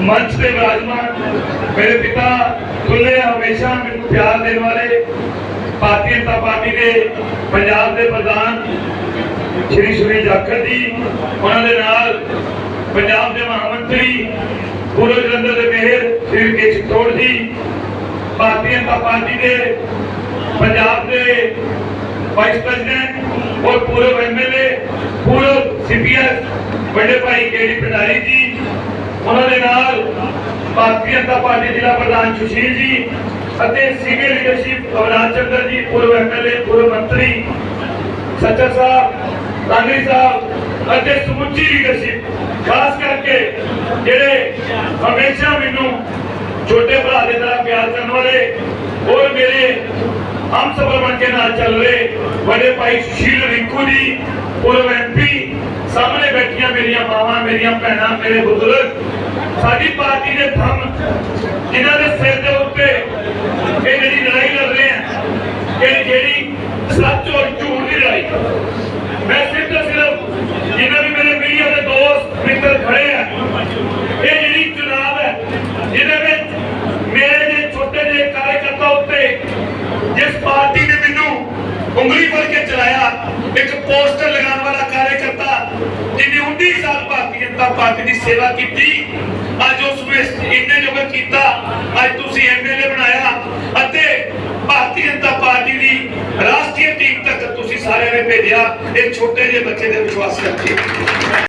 ਤੇ ਵਿਰਾਜਮਾਨ ਮੇਰੇ ਪਿਤਾ ਤੁੱਲੇ ਹਮੇਸ਼ਾ ਮੈਨੂੰ ਪਿਆਰ ਦੇਣ ਵਾਲੇ ਭਾਰਤੀ ਜਨਤਾ ਪਾਰਟੀ ਦੇ ਪੰਜਾਬ ਦੇ ਪ੍ਰਧਾਨ ਸ਼੍ਰੀ ਸੁਨੀਲ ਜਾਖੜ ਜੀ ਉਹਨਾਂ ਦੇ ਨਾਲ ਪੰਜਾਬ ਦੇ ਮਹਾਮੰਤਰੀ ਪੂਰਵ ਜਲੰਧਰ ਦੇ ਮੇਅਰ ਸ਼੍ਰੀ ਕੇਸ਼ਵ ਤੋੜ ਜੀ ਭਾਰਤੀ ਜਨਤਾ ਪਾਰਟੀ ਦੇ ਪੰਜਾਬ ਦੇ ਵਾਈਸ ਪ੍ਰੈਜ਼ੀਡੈਂਟ ਔਰ ਪੂਰਵ ਐਮਐਲਏ ਪੂਰਵ ਸੀਪੀਐਸ ਵੱਡੇ ਭਾਈ ਕੇਡੀ ਭੰਡਾਰੀ ਜੀ ਉਹਨਾਂ ਦੇ ਨਾਲ ਭਾਰਤੀ ਜਨਤਾ ਪਾਰਟੀ ਜ਼ਿਲ੍ਹਾ ਪ੍ਰਧਾਨ ਸੁਸ਼ੀਲ ਜੀ ਅਤੇ ਸੀਨੀਅਰ ਲੀਡਰਸ਼ਿਪ ਅਵਨਾਜ ਚੰਦਰ ਜੀ, ਪੂਰਵ ਐਮਐਲਏ ਪੂਰਵ ਮੰਤਰੀ ਸੱਚਰ ਸਾਹਿਬ ਕਾਂਗਰੀ ਸਾਹਿਬ ਅਤੇ ਸਮੁੱਚੀ ਲੀਡਰਸ਼ਿਪ। ਖਾਸ ਕਰਕੇ ਜਿਹੜੇ ਹਮੇਸ਼ਾ ਮੈਨੂੰ ਛੋਟੇ ਭਰਾ ਦੇ ਤਰ੍ਹਾਂ ਪਿਆਰ ਕਰਨ ਵਾਲੇ ਔਰ ਮੇਰੇ ਹਮ ਸਫਰ ਬਣ ਕੇ ਨਾਲ ਚੱਲ ਰਹੇ ਵੱਡੇ ਭਾਈ ਸੁਸ਼ੀਲ ਰਿੰਕੂ ਜੀ, ਪੂਰਵ ਐਮਪੀ ਸਾਹਮਣੇ ਬੈਠੀਆਂ ਮੇਰੀਆਂ ਮਾਵਾਂ, ਮੇਰੀਆਂ ਭੈਣਾਂ, ਮੇਰੇ ਬਜ਼ੁਰਗ ਸਾਡੀ ਪਾਰਟੀ ਦੇ ਥੰਮ ਜਿਨ੍ਹਾਂ ਦੇ ਸਿਰ ਦੇ ਉੱਤੇ ਇਹ ਜਿਹੜੀ ਲੜਾਈ ਲੜ ਰਹੇ ਆ, ਇਹ ਜਿਹੜੀ ਸੱਚ ਔਰ ਝੂਠ ਦੀ ਲੜਾਈ। ਮੈਂ ਸਿਰਫ ਸਿਰਫ ਜਿਨ੍ਹਾਂ ਵੀ ਮੇਰੇ ਮੀਡੀਆ ਦੇ ਦੋਸਤ, ਮਿੱਤਰ ਖੜੇ ਆ, ਇਹ ਜਿਹੜੀ ਚੁਣਾਵ ਹੈ, ਜਿਹਦੇ ਵਿੱਚ ਮੇਰੇ ਜੇ ਛੋਟੇ ਜਿਹੇ ਕਾਰਜਕਰਤਾ ਉੱਤੇ ਜਿਸ ਪਾਰਟੀ ਨੇ ਮੈਨੂੰ ਉਂਗਲੀ ਫੜ ਕੇ ਚਲਾਇਆ, ਇੱਕ ਪੋਸਟਰ ਲਗਾਉਣ ਵਾਲਾ ਕਾਰਜਕਰਤਾ ਜਿਹਨੇ 19 ਸਾਲ ਭਾਰਤੀ ਜਨਤਾ ਪਾਰਟੀ ਦੀ ਸੇਵਾ ਕੀਤੀ। ਅੱਜ ਉਸ ਨੂੰ ਇੰਨੇ ਜੋਗਾ ਕੀਤਾ। ਅੱਜ ਤੁਸੀਂ ਐਮਐਲਏ ਬਣਾਇਆ ਅਤੇ ਭਾਰਤੀ ਜਨਤਾ ਪਾਰਟੀ ਦੀ ਰਾਸ਼ਟਰੀ ਟੀਮ ਤੱਕ ਤੁਸੀਂ ਸਾਰਿਆਂ ਨੇ ਭੇਜਿਆ। ਇਹ ਛੋਟੇ ਜਿਹੇ ਬੱਚੇ ਦੇ ਵਿਸ਼ਵਾਸ ਰੱਖੇ